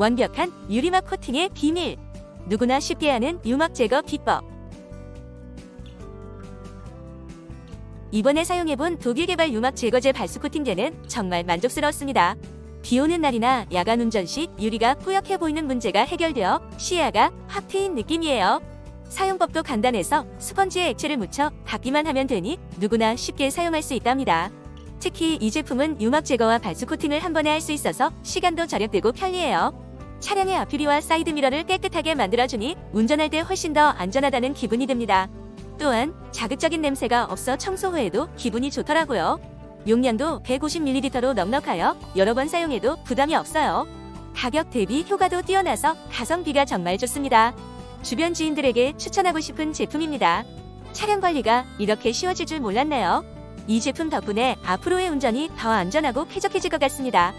완벽한 유리막 코팅의 비밀. 누구나 쉽게 하는 유막 제거 비법. 이번에 사용해본 독일 개발 유막 제거제 발수 코팅제는 정말 만족스러웠습니다. 비 오는 날이나 야간 운전 시 유리가 뿌옇게 보이는 문제가 해결되어 시야가 확 트인 느낌이에요. 사용법도 간단해서 스펀지에 액체를 묻혀 닦기만 하면 되니 누구나 쉽게 사용할 수 있답니다. 특히 이 제품은 유막 제거와 발수 코팅을 한 번에 할 수 있어서 시간도 절약되고 편리해요. 차량의 앞유리와 사이드 미러를 깨끗하게 만들어주니 운전할 때 훨씬 더 안전하다는 기분이 듭니다. 또한 자극적인 냄새가 없어 청소 후에도 기분이 좋더라고요. 용량도 150ml로 넉넉하여 여러 번 사용해도 부담이 없어요. 가격 대비 효과도 뛰어나서 가성비가 정말 좋습니다. 주변 지인들에게 추천하고 싶은 제품입니다. 차량 관리가 이렇게 쉬워질 줄 몰랐네요. 이 제품 덕분에 앞으로의 운전이 더 안전하고 쾌적해질 것 같습니다.